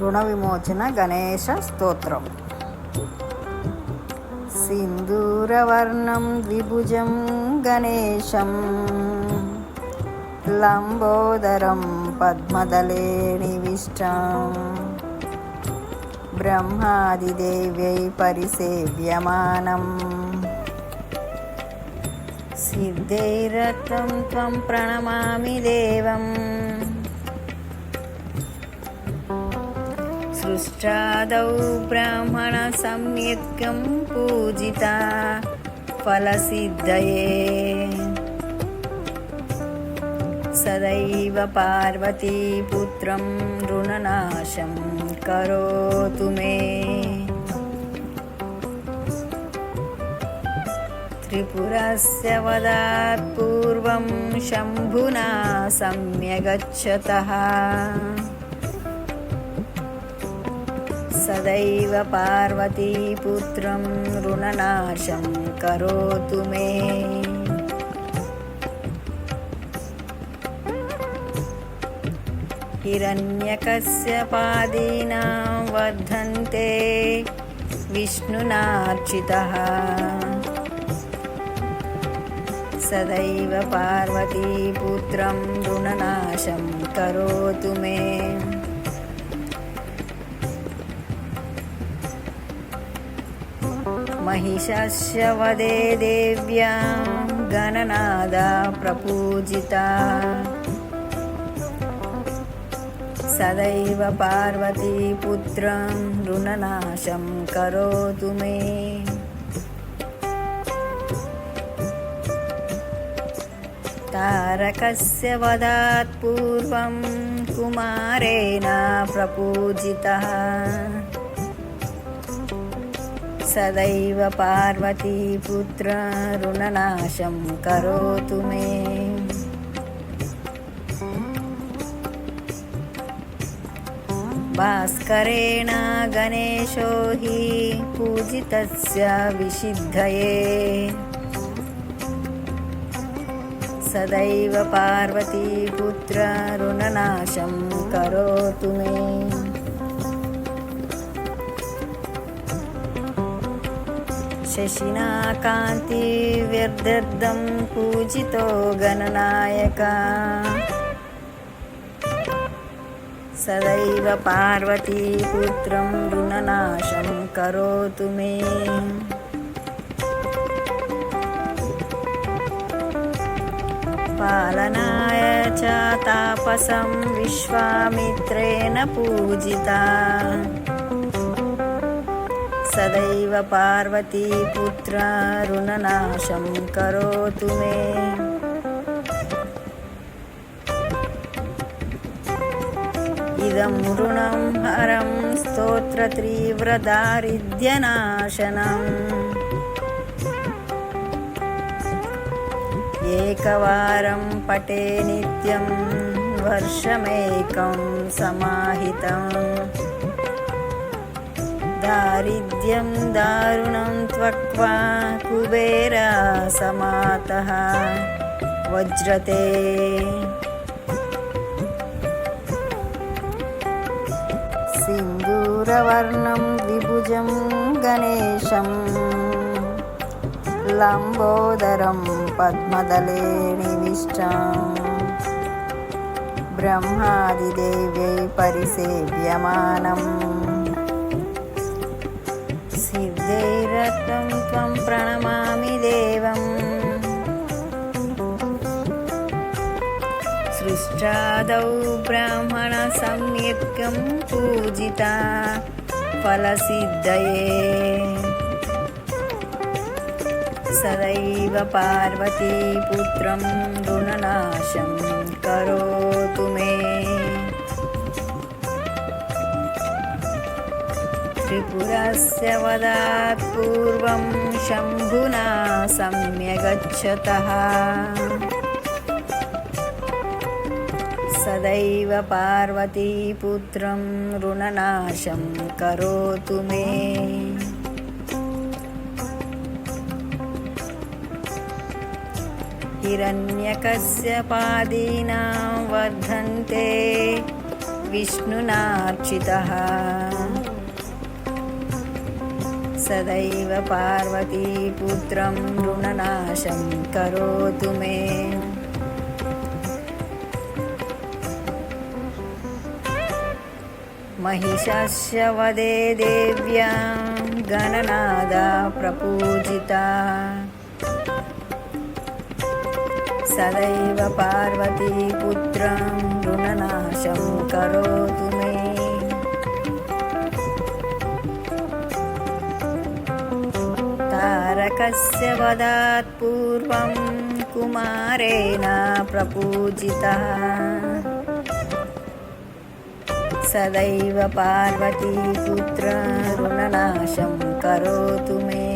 రుణ విమోచన గణేశ స్తోత్రం. సింధూరవర్ణం ద్విభుజం గణేశం. లంబోదరం పద్మదలే నివిష్టం బ్రహ్మాదిదేవ్యై పరిసేవ్యమానం. సిద్ధైరత్నం త్వం ప్రణమామి దేవం. तुष्टादौ ब्राह्मण पूजिता फलसिद्धये। सदैव पार्वतीपुत्रं ऋणनाशं करोतु मे। त्रिपुरस्य वदात् पूर्वं शम्भुना सम्यगच्छतः। सदैव पार्वतीपुत्रं ऋणनाशं करोतु मे हिरण्यकस्य पादीनां वर्धन्ते विष्णुनार्चितः सदैव पार्वतीपुत्रं ऋणनाशं करोतु मे महिषस्य वदे देव्यां गणनादा प्रपूजिता सदैव पार्वतीपुत्रं ऋणनाशं करोतु मे तारकस्य वदात् पूर्वं कुमारेण प्रपूजितः సదైవ పార్వతీపుత్ర రుణనాశం కరోతు మే. భాస్కరేణ గణేశో హి పూజితస్య విసిద్ధయే సదైవ పార్వతీపుత్ర రుణనాశం కరోతు మే. శశినా కాంతి వ్యర్థర్థం పూజితో గణనాయక సదైవ పార్వతీపుత్రం రుణనాశం కరోతు మే. పాలనాయ చ తాపసం విశ్వామిత్రేణ పూజిత. पूजिता सदैव पार्वतीपुत्र ऋणनाशं करोतु मे इदं ऋणं हरं स्तोत्रतीव्रदारिद्र्यनाशनम् एकवारं पटे नित्यं वर्षमेकं समाहितम् दारिद्र्यं दारुणं त्वक्त्वा कुबेरा समातः वज्रते सिन्दूरवर्णं द्विभुजं गणेशम् लम्बोदरं पद्मदले निविष्टम् ब्रह्मादिदेव्यै परिसेव्यमानम् सिद्धैरत्नं त्वं प्रणमामि देवम्। सृष्टादौ ब्राह्मणसंयज्ञं पूजिता फलसिद्धये। सदैव पार्वतीपुत्रं ऋणनाशं करोतु मे त्रिपुरस्य वदात् पूर्वं शम्भुना सम्यगच्छतः। सदैव पार्वतीपुत्रं ऋणनाशं करोतु मे। हिरण्यकस्य पादीनां वर्धन्ते विष्णुनार्चितः सदैव पार्वतीपुत्रं ऋणनाशं करोतु मे। महिषस्य वदे देव्या गणनादा प्रपूजिता। सदैव पार्वतीपुत्रं ऋणनाशं करोतु मे तारकस्य वदात् पूर्वं कुमारेण प्रपूजितः सदैव पार्वतीपुत्र ऋणनाशं करोतु मे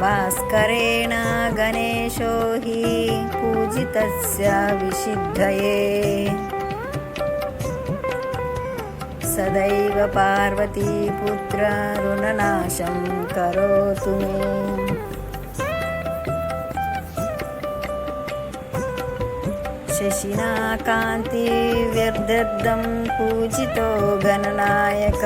भास्करेण गणेशो हि पूजितस्य विशिद्धये సదైవ పార్వతీపుత్ర రుణనాశం కరోతు. మే శశినాకాంతి వ్యర్థం పూజితో గణనాయక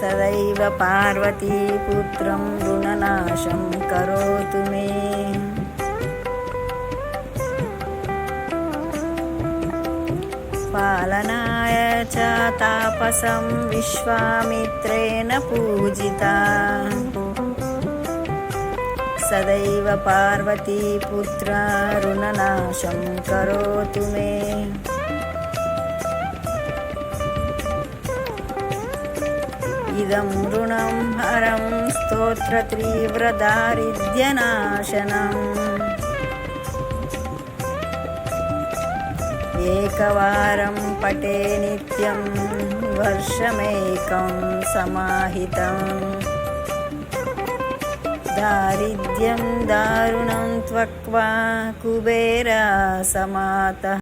సదైవ పార్వతీపుత్రం రుణనాశం కరోతు మే. पालनाय च तापसं विश्वामित्रेण पूजिता। सदैव पार्वतीपुत्र मे। इदं ऋणं हरं स्तोत्रतीव्रदारिद्र्यनाशनम् एकवारं पटे नित्यं वर्षमेकं समाहितम् दारिद्र्यं दारुणं त्वक्वा कुबेरा समातः